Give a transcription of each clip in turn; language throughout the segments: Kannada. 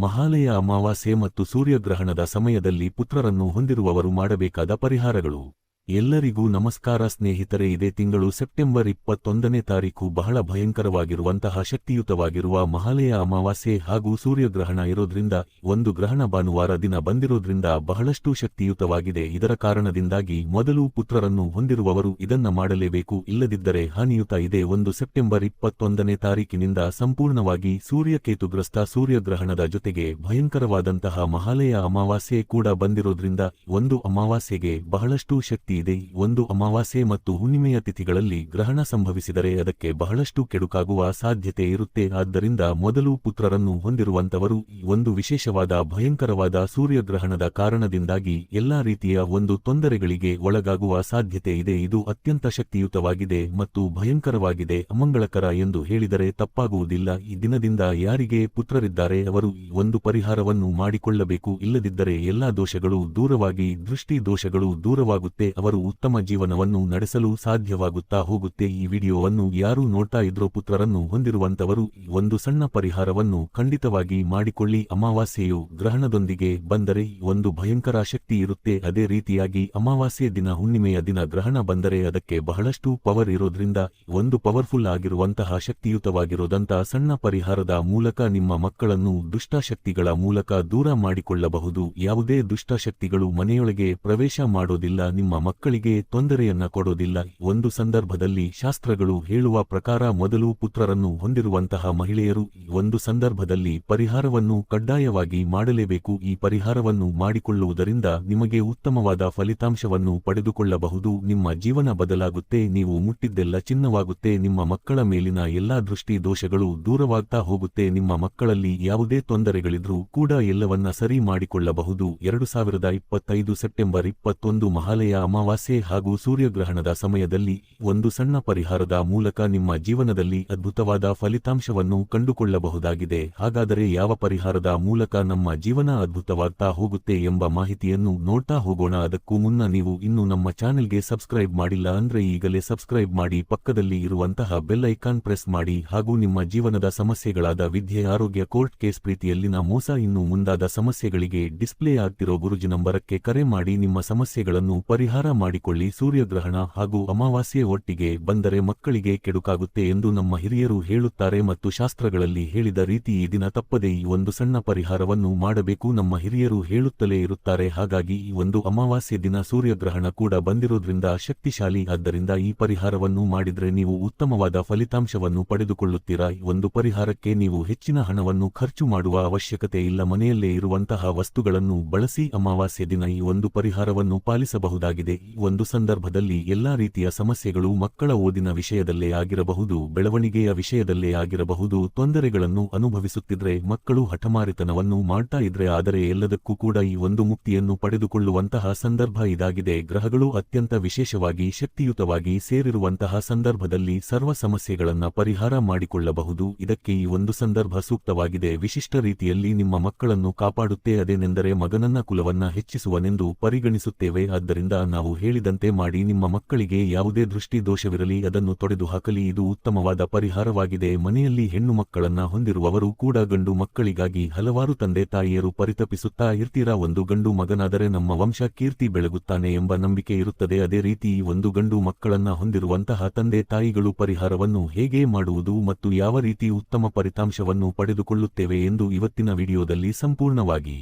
ಮಹಾಲಯ ಅಮಾವಾಸ್ಯೆ ಮತ್ತು ಸೂರ್ಯಗ್ರಹಣದ ಸಮಯದಲ್ಲಿ ಪುತ್ರರನ್ನು ಹೊಂದಿರುವವರು ಮಾಡಬೇಕಾದ ಪರಿಹಾರಗಳು. ಎಲ್ಲರಿಗೂ ನಮಸ್ಕಾರ ಸ್ನೇಹಿತರೆ, ಇದೇ ತಿಂಗಳು ಸೆಪ್ಟೆಂಬರ್ ಇಪ್ಪತ್ತೊಂದನೇ ತಾರೀಕು ಬಹಳ ಭಯಂಕರವಾಗಿರುವಂತಹ ಶಕ್ತಿಯುತವಾಗಿರುವ ಮಹಾಲಯ ಅಮಾವಾಸ್ಯೆ ಹಾಗೂ ಸೂರ್ಯಗ್ರಹಣ ಇರೋದ್ರಿಂದ, ಒಂದು ಗ್ರಹಣ ಭಾನುವಾರ ದಿನ ಬಂದಿರೋದ್ರಿಂದ ಬಹಳಷ್ಟು ಶಕ್ತಿಯುತವಾಗಿದೆ. ಇದರ ಕಾರಣದಿಂದಾಗಿ ಮೊದಲು ಪುತ್ರರನ್ನು ಹೊಂದಿರುವವರು ಇದನ್ನ ಮಾಡಲೇಬೇಕು. ಇಲ್ಲದಿದ್ದರೆ ಹಾನಿಯುತ ಇದೆ. ಒಂದು ಸೆಪ್ಟೆಂಬರ್ ಇಪ್ಪತ್ತೊಂದನೇ ತಾರೀಕಿನಿಂದ ಸಂಪೂರ್ಣವಾಗಿ ಸೂರ್ಯಕೇತುಗ್ರಸ್ತ ಸೂರ್ಯಗ್ರಹಣದ ಜೊತೆಗೆ ಭಯಂಕರವಾದಂತಹ ಮಹಾಲಯ ಅಮಾವಾಸ್ಯೆ ಕೂಡ ಬಂದಿರೋದ್ರಿಂದ, ಒಂದು ಅಮಾವಾಸ್ಯೆಗೆ ಬಹಳಷ್ಟು ಶಕ್ತಿ ಇದೆ. ಒಂದು ಅಮಾವಾಸ್ಯೆ ಮತ್ತು ಹುಣ್ಣಿಮೆಯ ತಿಥಿಗಳಲ್ಲಿ ಗ್ರಹಣ ಸಂಭವಿಸಿದರೆ ಅದಕ್ಕೆ ಬಹಳಷ್ಟು ಕೆಡುಕಾಗುವ ಸಾಧ್ಯತೆ ಇರುತ್ತೆ. ಆದ್ದರಿಂದ ಮೊದಲು ಪುತ್ರರನ್ನು ಹೊಂದಿರುವಂತವರು ಒಂದು ವಿಶೇಷವಾದ ಭಯಂಕರವಾದ ಸೂರ್ಯಗ್ರಹಣದ ಕಾರಣದಿಂದಾಗಿ ಎಲ್ಲಾ ರೀತಿಯ ಒಂದು ತೊಂದರೆಗಳಿಗೆ ಒಳಗಾಗುವ ಸಾಧ್ಯತೆ ಇದೆ. ಇದು ಅತ್ಯಂತ ಶಕ್ತಿಯುತವಾಗಿದೆ ಮತ್ತು ಭಯಂಕರವಾಗಿದೆ, ಅಮಂಗಳಕರ ಎಂದು ಹೇಳಿದರೆ ತಪ್ಪಾಗುವುದಿಲ್ಲ. ಈ ದಿನದಿಂದ ಯಾರಿಗೆ ಪುತ್ರರಿದ್ದಾರೆ ಅವರು ಒಂದು ಪರಿಹಾರವನ್ನು ಮಾಡಿಕೊಳ್ಳಬೇಕು. ಇಲ್ಲದಿದ್ದರೆ ಎಲ್ಲಾ ದೋಷಗಳು ದೂರವಾಗಿ, ದೃಷ್ಟಿ ದೋಷಗಳು ದೂರವಾಗುತ್ತೆ. ಅವರು ಉತ್ತಮ ಜೀವನವನ್ನು ನಡೆಸಲು ಸಾಧ್ಯವಾಗುತ್ತಾ ಹೋಗುತ್ತೆ. ಈ ವಿಡಿಯೋವನ್ನು ಯಾರು ನೋಡ್ತಾ ಇದ್ರೋ ಪುತ್ರರನ್ನು ಹೊಂದಿರುವಂತವರು ಒಂದು ಸಣ್ಣ ಪರಿಹಾರವನ್ನು ಖಂಡಿತವಾಗಿ ಮಾಡಿಕೊಳ್ಳಿ. ಅಮಾವಾಸ್ಯೆಯು ಗ್ರಹಣದೊಂದಿಗೆ ಬಂದರೆ ಒಂದು ಭಯಂಕರ ಶಕ್ತಿ ಇರುತ್ತೆ. ಅದೇ ರೀತಿಯಾಗಿ ಅಮಾವಾಸ್ಯೆ ದಿನ ಹುಣ್ಣಿಮೆಯ ದಿನ ಗ್ರಹಣ ಬಂದರೆ ಅದಕ್ಕೆ ಬಹಳಷ್ಟು ಪವರ್ ಇರೋದ್ರಿಂದ ಒಂದು ಪವರ್ಫುಲ್ ಆಗಿರುವಂತಹ ಶಕ್ತಿಯುತವಾಗಿರೋದಂತಹ ಸಣ್ಣ ಪರಿಹಾರದ ಮೂಲಕ ನಿಮ್ಮ ಮಕ್ಕಳನ್ನು ದುಷ್ಟಶಕ್ತಿಗಳ ಮೂಲಕ ದೂರ ಮಾಡಿಕೊಳ್ಳಬಹುದು. ಯಾವುದೇ ದುಷ್ಟಶಕ್ತಿಗಳು ಮನೆಯೊಳಗೆ ಪ್ರವೇಶ ಮಾಡೋದಿಲ್ಲ. ನಿಮ್ಮ ಮಕ್ಕಳಿಗೆ ತೊಂದರೆಯನ್ನ ಕೊಡೋದಿಲ್ಲ. ಒಂದು ಸಂದರ್ಭದಲ್ಲಿ ಶಾಸ್ತ್ರಗಳು ಹೇಳುವ ಪ್ರಕಾರ ಮೊದಲು ಪುತ್ರರನ್ನು ಹೊಂದಿರುವಂತಹ ಮಹಿಳೆಯರು ಒಂದು ಸಂದರ್ಭದಲ್ಲಿ ಪರಿಹಾರವನ್ನು ಕಡ್ಡಾಯವಾಗಿ ಮಾಡಲೇಬೇಕು. ಈ ಪರಿಹಾರವನ್ನು ಮಾಡಿಕೊಳ್ಳುವುದರಿಂದ ನಿಮಗೆ ಉತ್ತಮವಾದ ಫಲಿತಾಂಶವನ್ನು ಪಡೆದುಕೊಳ್ಳಬಹುದು. ನಿಮ್ಮ ಜೀವನ ಬದಲಾಗುತ್ತೆ, ನೀವು ಮುಟ್ಟಿದ್ದೆಲ್ಲ ಚಿನ್ನವಾಗುತ್ತೆ, ನಿಮ್ಮ ಮಕ್ಕಳ ಮೇಲಿನ ಎಲ್ಲಾ ದೃಷ್ಟಿ ದೋಷಗಳು ದೂರವಾಗ್ತಾ ಹೋಗುತ್ತೆ, ನಿಮ್ಮ ಮಕ್ಕಳಲ್ಲಿ ಯಾವುದೇ ತೊಂದರೆಗಳಿದ್ರೂ ಕೂಡ ಎಲ್ಲವನ್ನ ಸರಿ ಮಾಡಿಕೊಳ್ಳಬಹುದು. ಎರಡು ಸಾವಿರದ ಇಪ್ಪತ್ತೈದು ಸೆಪ್ಟೆಂಬರ್ ಇಪ್ಪತ್ತೊಂದು ಮಹಾಲಯ ಅಮಾವಾಸ್ಯೆ ಹಾಗೂ ಸೂರ್ಯಗ್ರಹಣದ ಸಮಯದಲ್ಲಿ ಒಂದು ಸಣ್ಣ ಪರಿಹಾರದ ಮೂಲಕ ನಿಮ್ಮ ಜೀವನದಲ್ಲಿ ಅದ್ಭುತವಾದ ಫಲಿತಾಂಶವನ್ನು ಕಂಡುಕೊಳ್ಳಬಹುದಾಗಿದೆ. ಹಾಗಾದರೆ ಯಾವ ಪರಿಹಾರದ ಮೂಲಕ ನಮ್ಮ ಜೀವನ ಅದ್ಭುತವಾಗ್ತಾ ಹೋಗುತ್ತೆ ಎಂಬ ಮಾಹಿತಿಯನ್ನು ನೋಡ್ತಾ ಹೋಗೋಣ. ಅದಕ್ಕೂ ಮುನ್ನ ನೀವು ಇನ್ನು ನಮ್ಮ ಚಾನೆಲ್ಗೆ ಸಬ್ಸ್ಕ್ರೈಬ್ ಮಾಡಿಲ್ಲ ಅಂದ್ರೆ ಈಗಲೇ ಸಬ್ಸ್ಕ್ರೈಬ್ ಮಾಡಿ, ಪಕ್ಕದಲ್ಲಿ ಇರುವಂತಹ ಬೆಲ್ ಐಕಾನ್ ಪ್ರೆಸ್ ಮಾಡಿ ಹಾಗೂ ನಿಮ್ಮ ಜೀವನದ ಸಮಸ್ಯೆಗಳಾದ ವಿದ್ಯೆ, ಆರೋಗ್ಯ, ಕೋರ್ಟ್ ಕೇಸ್ ಪ್ರೀತಿಯಲ್ಲಿನ ಮೋಸ, ಇನ್ನೂ ಮುಂದಾದ ಸಮಸ್ಯೆಗಳಿಗೆ ಡಿಸ್ಪ್ಲೇ ಆಗ್ತಿರೋ ಗುರುಜಿ ನಂಬರಕ್ಕೆ ಕರೆ ಮಾಡಿ ನಿಮ್ಮ ಸಮಸ್ಯೆಗಳನ್ನು ಪರಿಹಾರ ಮಾಡಿಕೊಳ್ಳಿ ಸೂರ್ಯಗ್ರಹಣ ಹಾಗೂ ಅಮಾವಾಸ್ಯೆ ಒಟ್ಟಿಗೆ ಬಂದರೆ ಮಕ್ಕಳಿಗೆ ಕೆಡುಕಾಗುತ್ತೆ ಎಂದು ನಮ್ಮ ಹಿರಿಯರು ಹೇಳುತ್ತಾರೆ ಮತ್ತು ಶಾಸ್ತ್ರಗಳಲ್ಲಿ ಹೇಳಿದ ರೀತಿ ಈ ದಿನ ತಪ್ಪದೆ ಈ ಒಂದು ಸಣ್ಣ ಪರಿಹಾರವನ್ನು ಮಾಡಬೇಕು ನಮ್ಮ ಹಿರಿಯರು ಹೇಳುತ್ತಲೇ ಇರುತ್ತಾರೆ. ಹಾಗಾಗಿ ಈ ಒಂದು ಅಮಾವಾಸ್ಯೆ ದಿನ ಸೂರ್ಯಗ್ರಹಣ ಕೂಡ ಬಂದಿರೋದ್ರಿಂದ ಶಕ್ತಿಶಾಲಿ. ಆದ್ದರಿಂದ ಈ ಪರಿಹಾರವನ್ನು ಮಾಡಿದರೆ ನೀವು ಉತ್ತಮವಾದ ಫಲಿತಾಂಶವನ್ನು ಪಡೆದುಕೊಳ್ಳುತ್ತೀರಾ? ಈ ಒಂದು ಪರಿಹಾರಕ್ಕೆ ನೀವು ಹೆಚ್ಚಿನ ಹಣವನ್ನು ಖರ್ಚು ಮಾಡುವ ಅವಶ್ಯಕತೆ ಇಲ್ಲ. ಮನೆಯಲ್ಲೇ ಇರುವಂತಹ ವಸ್ತುಗಳನ್ನು ಬಳಸಿ ಅಮಾವಾಸ್ಯೆ ದಿನ ಈ ಒಂದು ಪರಿಹಾರವನ್ನು ಪಾಲಿಸಬಹುದಾಗಿದೆ. ಒಂದು ಸಂದರ್ಭದಲ್ಲಿ ಎಲ್ಲಾ ರೀತಿಯ ಸಮಸ್ಯೆಗಳು ಮಕ್ಕಳ ಓದಿನ ವಿಷಯದಲ್ಲೇ ಆಗಿರಬಹುದು, ಬೆಳವಣಿಗೆಯ ವಿಷಯದಲ್ಲೇ ಆಗಿರಬಹುದು, ತೊಂದರೆಗಳನ್ನು ಅನುಭವಿಸುತ್ತಿದ್ರೆ ಮಕ್ಕಳು ಹಠಮಾರಿತನವನ್ನು ಮಾಡ್ತಾ ಇದ್ರೆ ಆದರೆ ಎಲ್ಲದಕ್ಕೂ ಕೂಡ ಈ ಒಂದು ಮುಕ್ತಿಯನ್ನು ಪಡೆದುಕೊಳ್ಳುವಂತಹ ಸಂದರ್ಭ ಇದಾಗಿದೆ. ಗ್ರಹಗಳು ಅತ್ಯಂತ ವಿಶೇಷವಾಗಿ ಶಕ್ತಿಯುತವಾಗಿ ಸೇರಿರುವಂತಹ ಸಂದರ್ಭದಲ್ಲಿ ಸರ್ವ ಸಮಸ್ಯೆಗಳನ್ನು ಪರಿಹಾರ ಮಾಡಿಕೊಳ್ಳಬಹುದು. ಇದಕ್ಕೆ ಈ ಒಂದು ಸಂದರ್ಭ ಸೂಕ್ತವಾಗಿದೆ. ವಿಶಿಷ್ಟ ರೀತಿಯಲ್ಲಿ ನಿಮ್ಮ ಮಕ್ಕಳನ್ನು ಕಾಪಾಡುತ್ತೆ, ಅದೇನೆಂದರೆ ಮಗನನ್ನ ಕುಲವನ್ನ ಹೆಚ್ಚಿಸುವನೆಂದು ಪರಿಗಣಿಸುತ್ತೇವೆ. ಆದ್ದರಿಂದ ನಾವು ಹೇಳಿದಂತೆ ಮಾಡಿ ನಿಮ್ಮ ಮಕ್ಕಳಿಗೆ ಯಾವುದೇ ದೃಷ್ಟಿ ದೋಷವಿರಲಿ ಅದನ್ನು ತೊಡೆದು ಹಾಕಲಿ, ಇದು ಉತ್ತಮವಾದ ಪರಿಹಾರವಾಗಿದೆ. ಮನೆಯಲ್ಲಿ ಹೆಣ್ಣು ಮಕ್ಕಳನ್ನ ಹೊಂದಿರುವವರು ಕೂಡ ಗಂಡು ಮಕ್ಕಳಿಗಾಗಿ ಹಲವಾರು ತಂದೆ ತಾಯಿಯರು ಪರಿತಪಿಸುತ್ತಾ ಇರ್ತೀರಾ? ಒಂದು ಗಂಡು ಮಗನಾದರೆ ನಮ್ಮ ವಂಶ ಕೀರ್ತಿ ಬೆಳಗುತ್ತಾನೆ ಎಂಬ ನಂಬಿಕೆ ಇರುತ್ತದೆ. ಅದೇ ರೀತಿ ಒಂದು ಗಂಡು ಮಕ್ಕಳನ್ನ ಹೊಂದಿರುವಂತಹ ತಂದೆ ತಾಯಿಗಳು ಪರಿಹಾರವನ್ನು ಹೇಗೆ ಮಾಡುವುದು ಮತ್ತು ಯಾವ ರೀತಿ ಉತ್ತಮ ಫಲಿತಾಂಶವನ್ನು ಪಡೆದುಕೊಳ್ಳುತ್ತೇವೆ ಎಂದು ಇವತ್ತಿನ ವಿಡಿಯೋದಲ್ಲಿ ಸಂಪೂರ್ಣವಾಗಿ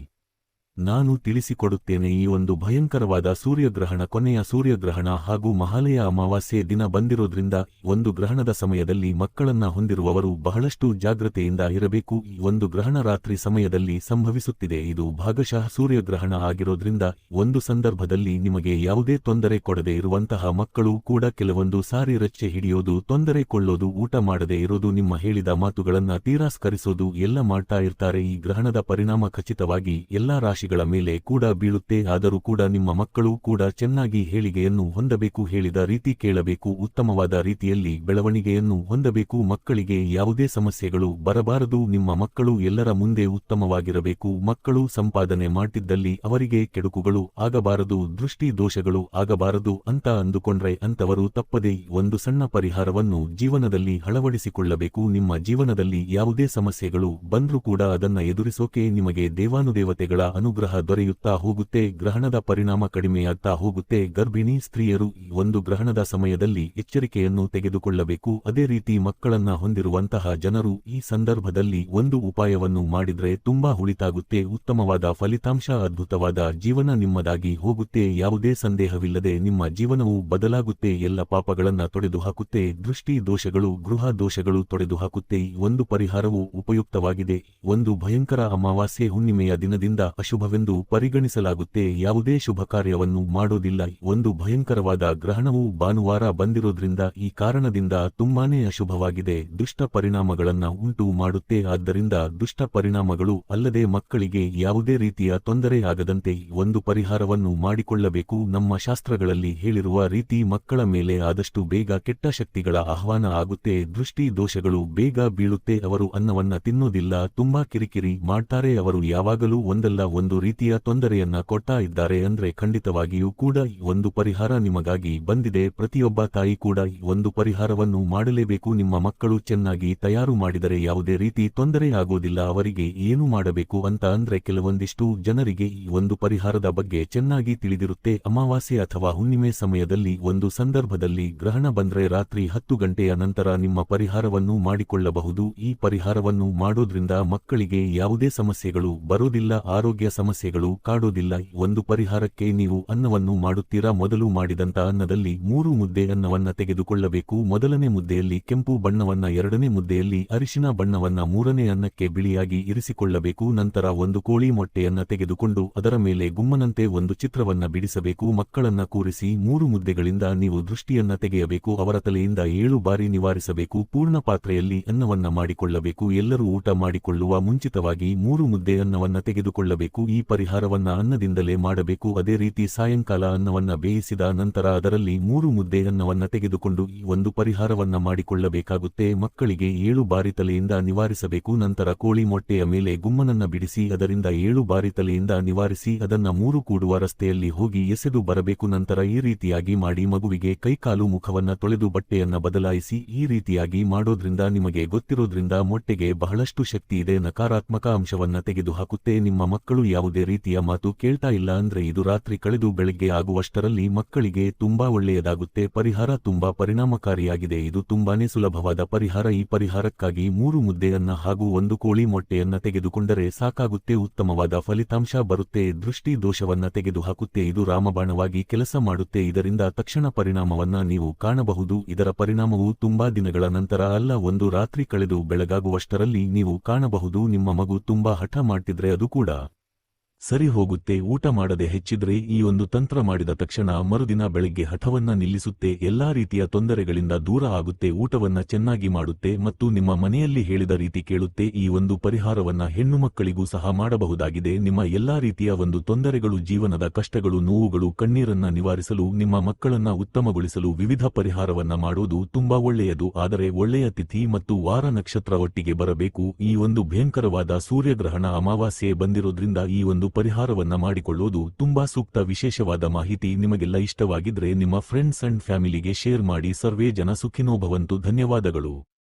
ನಾನು ತಿಳಿಸಿಕೊಡುತ್ತೇನೆ ಈ ಒಂದು ಭಯಂಕರವಾದ ಸೂರ್ಯಗ್ರಹಣ ಕೊನೆಯ ಸೂರ್ಯಗ್ರಹಣ ಹಾಗೂ ಮಹಾಲಯ ಅಮಾವಾಸ್ಯೆ ದಿನ ಬಂದಿರೋದ್ರಿಂದ ಒಂದು ಗ್ರಹಣದ ಸಮಯದಲ್ಲಿ ಮಕ್ಕಳನ್ನ ಹೊಂದಿರುವವರು ಬಹಳಷ್ಟು ಜಾಗ್ರತೆಯಿಂದ ಇರಬೇಕು. ಈ ಒಂದು ಗ್ರಹಣ ರಾತ್ರಿ ಸಮಯದಲ್ಲಿ ಸಂಭವಿಸುತ್ತಿದೆ. ಇದು ಭಾಗಶಃ ಸೂರ್ಯಗ್ರಹಣ ಆಗಿರೋದ್ರಿಂದ ಒಂದು ಸಂದರ್ಭದಲ್ಲಿ ನಿಮಗೆ ಯಾವುದೇ ತೊಂದರೆ ಕೊಡದೆ ಇರುವಂತಹ ಮಕ್ಕಳು ಕೂಡ ಕೆಲವೊಂದು ಸಾರಿ ರಚ್ಚೆ ಹಿಡಿಯೋದು, ತೊಂದರೆ ಕೊಳ್ಳೋದು, ಊಟ ಮಾಡದೆ ಇರೋದು, ನಿಮ್ಮ ಹೇಳಿದ ಮಾತುಗಳನ್ನ ತಿರಸ್ಕರಿಸೋದು ಎಲ್ಲ ಮಾಡ್ತಾ ಇರ್ತಾರೆ. ಈ ಗ್ರಹಣದ ಪರಿಣಾಮ ಖಚಿತವಾಗಿ ಎಲ್ಲಾ ರಾಶಿ ರಾಶಿಗಳ ಮೇಲೆ ಕೂಡ ಬೀಳುತ್ತೆ, ಆದರೂ ಕೂಡ ನಿಮ್ಮ ಮಕ್ಕಳು ಕೂಡ ಚೆನ್ನಾಗಿ ಹೇಳಿಗೆಯನ್ನು ಹೊಂದಬೇಕು, ಹೇಳಿದ ರೀತಿ ಕೇಳಬೇಕು, ಉತ್ತಮವಾದ ರೀತಿಯಲ್ಲಿ ಬೆಳವಣಿಗೆಯನ್ನು ಹೊಂದಬೇಕು, ಮಕ್ಕಳಿಗೆ ಯಾವುದೇ ಸಮಸ್ಯೆಗಳು ಬರಬಾರದು, ನಿಮ್ಮ ಮಕ್ಕಳು ಎಲ್ಲರ ಮುಂದೆ ಉತ್ತಮವಾಗಿರಬೇಕು, ಮಕ್ಕಳು ಸಂಪಾದನೆ ಮಾಡಿದ್ದಲ್ಲಿ ಅವರಿಗೆ ಕೆಡುಕುಗಳು ಆಗಬಾರದು, ದೃಷ್ಟಿ ದೋಷಗಳು ಆಗಬಾರದು ಅಂತ ಅಂದುಕೊಂಡ್ರೆ ಅಂತವರು ತಪ್ಪದೇ ಒಂದು ಸಣ್ಣ ಪರಿಹಾರವನ್ನು ಜೀವನದಲ್ಲಿ ಅಳವಡಿಸಿಕೊಳ್ಳಬೇಕು, ನಿಮ್ಮ ಜೀವನದಲ್ಲಿ ಯಾವುದೇ ಸಮಸ್ಯೆಗಳು ಬಂದರೂ ಕೂಡ ಅದನ್ನ ಎದುರಿಸೋಕೆ ನಿಮಗೆ ದೇವಾನುದೇವತೆಗಳ ಅನುಗ್ರಹ ದೊರೆಯುತ್ತಾ ಹೋಗುತ್ತೆ, ಗ್ರಹಣದ ಪರಿಣಾಮ ಕಡಿಮೆಯಾಗ್ತಾ ಹೋಗುತ್ತೆ. ಗರ್ಭಿಣಿ ಸ್ತ್ರೀಯರು ಒಂದು ಗ್ರಹಣದ ಸಮಯದಲ್ಲಿ ಎಚ್ಚರಿಕೆಯನ್ನು ತೆಗೆದುಕೊಳ್ಳಬೇಕು. ಅದೇ ರೀತಿ ಮಕ್ಕಳನ್ನ ಹೊಂದಿರುವಂತಹ ಜನರು ಈ ಸಂದರ್ಭದಲ್ಲಿ ಒಂದು ಉಪಾಯವನ್ನು ಮಾಡಿದ್ರೆ ತುಂಬಾ ಉಳಿತಾಗುತ್ತೆ ಉತ್ತಮವಾದ ಫಲಿತಾಂಶ, ಅದ್ಭುತವಾದ ಜೀವನ ನಿಮ್ಮದಾಗಿ ಹೋಗುತ್ತೆ. ಯಾವುದೇ ಸಂದೇಹವಿಲ್ಲದೆ ನಿಮ್ಮ ಜೀವನವು ಬದಲಾಗುತ್ತೆ. ಎಲ್ಲ ಪಾಪಗಳನ್ನ ತೊಡೆದು ಹಾಕುತ್ತೆ ದೃಷ್ಟಿ ದೋಷಗಳು, ಗೃಹ ದೋಷಗಳು ತೊಡೆದು ಹಾಕುತ್ತೆ ಒಂದು ಪರಿಹಾರವು ಉಪಯುಕ್ತವಾಗಿದೆ. ಒಂದು ಭಯಂಕರ ಅಮಾವಾಸ್ಯೆ ಹುಣ್ಣಿಮೆಯ ದಿನದಿಂದ ಅಶುಭವೆಂದು ಪರಿಗಣಿಸಲಾಗುತ್ತೆ. ಯಾವುದೇ ಶುಭ ಕಾರ್ಯವನ್ನು ಮಾಡೋದಿಲ್ಲ. ಒಂದು ಭಯಂಕರವಾದ ಗ್ರಹಣವು ಭಾನುವಾರ ಬಂದಿರೋದ್ರಿಂದ ಈ ಕಾರಣದಿಂದ ತುಂಬಾನೇ ಅಶುಭವಾಗಿದೆ. ದುಷ್ಟ ಪರಿಣಾಮಗಳನ್ನ ಉಂಟು ಮಾಡುತ್ತೆ. ಆದ್ದರಿಂದ ದುಷ್ಟ ಪರಿಣಾಮಗಳು ಅಲ್ಲದೆ ಮಕ್ಕಳಿಗೆ ಯಾವುದೇ ರೀತಿಯ ತೊಂದರೆ ಆಗದಂತೆ ಒಂದು ಪರಿಹಾರವನ್ನು ಮಾಡಿಕೊಳ್ಳಬೇಕು. ನಮ್ಮ ಶಾಸ್ತ್ರಗಳಲ್ಲಿ ಹೇಳಿರುವ ರೀತಿ ಮಕ್ಕಳ ಮೇಲೆ ಆದಷ್ಟು ಬೇಗ ಕೆಟ್ಟ ಶಕ್ತಿಗಳ ಆಹ್ವಾನ ಆಗುತ್ತೆ. ದೃಷ್ಟಿ ದೋಷಗಳು ಬೇಗ ಬೀಳುತ್ತೆ. ಅವರು ಅನ್ನವನ್ನ ತಿನ್ನೋದಿಲ್ಲ. ತುಂಬಾ ಕಿರಿಕಿರಿ ಮಾಡ್ತಾರೆ. ಅವರು ಯಾವಾಗಲೂ ಒಂದಲ್ಲ ಒಂದು ರೀತಿಯ ತೊಂದರೆಯನ್ನ ಕೊಡ್ತಾ ಇದ್ದಾರೆ ಅಂದ್ರೆ ಖಂಡಿತವಾಗಿಯೂ ಕೂಡ ಒಂದು ಪರಿಹಾರ ನಿಮಗಾಗಿ ಬಂದಿದೆ. ಪ್ರತಿಯೊಬ್ಬ ತಾಯಿ ಕೂಡ ಒಂದು ಪರಿಹಾರವನ್ನು ಮಾಡಲೇಬೇಕು. ನಿಮ್ಮ ಮಕ್ಕಳು ಚೆನ್ನಾಗಿ ತಯಾರು ಮಾಡಿದರೆ ಯಾವುದೇ ರೀತಿ ತೊಂದರೆಯಾಗುವುದಿಲ್ಲ ಅವರಿಗೆ ಏನು ಮಾಡಬೇಕು ಅಂತ ಅಂದ್ರೆ ಕೆಲವೊಂದಿಷ್ಟು ಜನರಿಗೆ ಒಂದು ಪರಿಹಾರದ ಬಗ್ಗೆ ಚೆನ್ನಾಗಿ ತಿಳಿದಿರುತ್ತೆ. ಅಮಾವಾಸ್ಯೆ ಅಥವಾ ಹುಣ್ಣಿಮೆ ಸಮಯದಲ್ಲಿ ಒಂದು ಸಂದರ್ಭದಲ್ಲಿ ಗ್ರಹಣ ಬಂದ್ರೆ ರಾತ್ರಿ ಹತ್ತು ಗಂಟೆಯ ನಂತರ ನಿಮ್ಮ ಪರಿಹಾರವನ್ನು ಮಾಡಿಕೊಳ್ಳಬಹುದು. ಈ ಪರಿಹಾರವನ್ನು ಮಾಡೋದ್ರಿಂದ ಮಕ್ಕಳಿಗೆ ಯಾವುದೇ ಸಮಸ್ಯೆಗಳು ಬರೋದಿಲ್ಲ. ಆರೋಗ್ಯ ಸಮಸ್ಯೆಗಳು ಕಾಡೋದಿಲ್ಲ. ಒಂದು ಪರಿಹಾರಕ್ಕೆ ನೀವು ಅನ್ನವನ್ನು ಮಾಡುತ್ತೀರಾ? ಮೊದಲು ಮಾಡಿದಂತ ಅನ್ನದಲ್ಲಿ ಮೂರು ಮುದ್ದೆ ಅನ್ನವನ್ನ ತೆಗೆದುಕೊಳ್ಳಬೇಕು. ಮೊದಲನೇ ಮುದ್ದೆಯಲ್ಲಿ ಕೆಂಪು ಬಣ್ಣವನ್ನ, ಎರಡನೇ ಮುದ್ದೆಯಲ್ಲಿ ಅರಿಶಿನ ಬಣ್ಣವನ್ನ, ಮೂರನೇ ಅನ್ನಕ್ಕೆ ಬಿಳಿಯಾಗಿ ಇರಿಸಿಕೊಳ್ಳಬೇಕು. ನಂತರ ಒಂದು ಕೋಳಿ ಮೊಟ್ಟೆಯನ್ನ ತೆಗೆದುಕೊಂಡು ಅದರ ಮೇಲೆ ಗುಮ್ಮನಂತೆ ಒಂದು ಚಿತ್ರವನ್ನ ಬಿಡಿಸಬೇಕು. ಮಕ್ಕಳನ್ನ ಕೂರಿಸಿ ಮೂರು ಮುದ್ದೆಗಳಿಂದ ನೀವು ದೃಷ್ಟಿಯನ್ನ ತೆಗೆಯಬೇಕು. ಅವರ ತಲೆಯಿಂದ ಏಳು ಬಾರಿ ನಿವಾರಿಸಬೇಕು. ಪೂರ್ಣ ಪಾತ್ರೆಯಲ್ಲಿ ಅನ್ನವನ್ನ ಮಾಡಿಕೊಳ್ಳಬೇಕು. ಎಲ್ಲರೂ ಊಟ ಮಾಡಿಕೊಳ್ಳುವ ಮುಂಚಿತವಾಗಿ ಮೂರು ಮುದ್ದೆ ಅನ್ನವನ್ನ ತೆಗೆದುಕೊಳ್ಳಬೇಕು. ಈ ಪರಿಹಾರವನ್ನ ಅನ್ನದಿಂದಲೇ ಮಾಡಬೇಕು. ಅದೇ ರೀತಿ ಸಾಯಂಕಾಲ ಅನ್ನವನ್ನ ಬೇಯಿಸಿದ ನಂತರ ಅದರಲ್ಲಿ ಮೂರು ಮುದ್ದೆ ಅನ್ನವನ್ನ ತೆಗೆದುಕೊಂಡು ಈ ಒಂದು ಪರಿಹಾರವನ್ನ ಮಾಡಿಕೊಳ್ಳಬೇಕಾಗುತ್ತೆ. ಮಕ್ಕಳಿಗೆ ಏಳು ಬಾರಿ ತಲೆಯಿಂದ ನಿವಾರಿಸಬೇಕು. ನಂತರ ಕೋಳಿ ಮೊಟ್ಟೆಯ ಮೇಲೆ ಗುಮ್ಮನನ್ನ ಬಿಡಿಸಿ ಅದರಿಂದ ಏಳು ಬಾರಿ ತಲೆಯಿಂದ ನಿವಾರಿಸಿ ಅದನ್ನ ಮೂರು ಕೂಡುವ ರಸ್ತೆಯಲ್ಲಿ ಹೋಗಿ ಎಸೆದು ಬರಬೇಕು. ನಂತರ ಈ ರೀತಿಯಾಗಿ ಮಾಡಿ ಮಗುವಿಗೆ ಕೈಕಾಲು ಮುಖವನ್ನ ತೊಳೆದು ಬಟ್ಟೆಯನ್ನ ಬದಲಾಯಿಸಿ ಈ ರೀತಿಯಾಗಿ ಮಾಡೋದ್ರಿಂದ ನಿಮಗೆ ಗೊತ್ತಿರೋದ್ರಿಂದ ಮೊಟ್ಟೆಗೆ ಬಹಳಷ್ಟು ಶಕ್ತಿ ಇದೆ. ನಕಾರಾತ್ಮಕ ಅಂಶವನ್ನ ತೆಗೆದುಹಾಕುತ್ತೆ. ನಿಮ್ಮ ಮಕ್ಕಳು ಯಾವುದೇ ರೀತಿಯ ಮಾತು ಕೇಳ್ತಾ ಇಲ್ಲ ಅಂದ್ರೆ ಇದು ರಾತ್ರಿ ಕಳೆದು ಬೆಳಗ್ಗೆ ಆಗುವಷ್ಟರಲ್ಲಿ ಮಕ್ಕಳಿಗೆ ತುಂಬಾ ಒಳ್ಳೆಯದಾಗುತ್ತೆ. ಪರಿಹಾರ ತುಂಬಾ ಪರಿಣಾಮಕಾರಿಯಾಗಿದೆ. ಇದು ತುಂಬಾನೇ ಸುಲಭವಾದ ಪರಿಹಾರ. ಈ ಪರಿಹಾರಕ್ಕಾಗಿ ಮೂರು ಮುದ್ದೆಯನ್ನ ಹಾಗೂ ಒಂದು ಕೋಳಿ ಮೊಟ್ಟೆಯನ್ನ ತೆಗೆದುಕೊಂಡರೆ ಸಾಕಾಗುತ್ತೆ. ಉತ್ತಮವಾದ ಫಲಿತಾಂಶ ಬರುತ್ತೆ. ದೃಷ್ಟಿ ದೋಷವನ್ನ ತೆಗೆದುಹಾಕುತ್ತೆ. ಇದು ರಾಮಬಾಣವಾಗಿ ಕೆಲಸ ಮಾಡುತ್ತೆ. ಇದರಿಂದ ತಕ್ಷಣ ಪರಿಣಾಮವನ್ನ ನೀವು ಕಾಣಬಹುದು. ಇದರ ಪರಿಣಾಮವು ತುಂಬಾ ದಿನಗಳ ನಂತರ ಅಲ್ಲ, ಒಂದು ರಾತ್ರಿ ಕಳೆದು ಬೆಳಗಾಗುವಷ್ಟರಲ್ಲಿ ನೀವು ಕಾಣಬಹುದು. ನಿಮ್ಮ ಮಗು ತುಂಬಾ ಹಠ ಮಾಡ್ತಿದ್ರೆ ಅದು ಕೂಡ. ಸರಿ ಹೋಗುತ್ತೆ, ಊಟ ಮಾಡದೆ ಹೆಚ್ಚಿದ್ರೆ ಈ ಒಂದು ತಂತ್ರ ಮಾಡಿದ ತಕ್ಷಣ ಮರುದಿನ ಬೆಳಗ್ಗೆ ಹಠವನ್ನ ನಿಲ್ಲಿಸುತ್ತೆ, ಎಲ್ಲಾ ರೀತಿಯ ತೊಂದರೆಗಳಿಂದ ದೂರ ಆಗುತ್ತೆ, ಊಟವನ್ನ ಚೆನ್ನಾಗಿ ಮಾಡುತ್ತೆ ಮತ್ತು ನಿಮ್ಮ ಮನೆಯಲ್ಲಿ ಹೇಳಿದ ರೀತಿ ಕೇಳುತ್ತೆ, ಈ ಒಂದು ಪರಿಹಾರವನ್ನ ಹೆಣ್ಣು ಮಕ್ಕಳಿಗೂ ಸಹ ಮಾಡಬಹುದಾಗಿದೆ, ನಿಮ್ಮ ಎಲ್ಲಾ ರೀತಿಯ ಒಂದು ತೊಂದರೆಗಳು, ಜೀವನದ ಕಷ್ಟಗಳು, ನೋವುಗಳು, ಕಣ್ಣೀರನ್ನ ನಿವಾರಿಸಲು, ನಿಮ್ಮ ಮಕ್ಕಳನ್ನ ಉತ್ತಮಗೊಳಿಸಲು ವಿವಿಧ ಪರಿಹಾರವನ್ನ ಮಾಡೋದು ತುಂಬಾ ಒಳ್ಳೆಯದು, ಆದರೆ ಒಳ್ಳೆಯ ತಿಥಿ ಮತ್ತು ವಾರ ನಕ್ಷತ್ರ ಒಟ್ಟಿಗೆ ಬರಬೇಕು, ಈ ಒಂದು ಭಯಂಕರವಾದ ಸೂರ್ಯಗ್ರಹಣ ಅಮಾವಾಸ್ಯೆ ಬಂದಿರೋದ್ರಿಂದ ಈ ಒಂದು ಪರಿಹಾರವನ್ನ ಮಾಡಿಕೊಳ್ಳೋದು ತುಂಬಾ ಸೂಕ್ತ ವಿಶೇಷವಾದ ಮಾಹಿತಿ. ನಿಮಗೆಲ್ಲ ಇಷ್ಟವಾಗಿದ್ರೆ ನಿಮ್ಮ ಫ್ರೆಂಡ್ಸ್ ಅಂಡ್ ಫ್ಯಾಮಿಲಿಗೆ ಶೇರ್ ಮಾಡಿ. ಸರ್ವೇ ಜನ ಸುಖಿನೋಭವಂತು ಧನ್ಯವಾದಗಳು.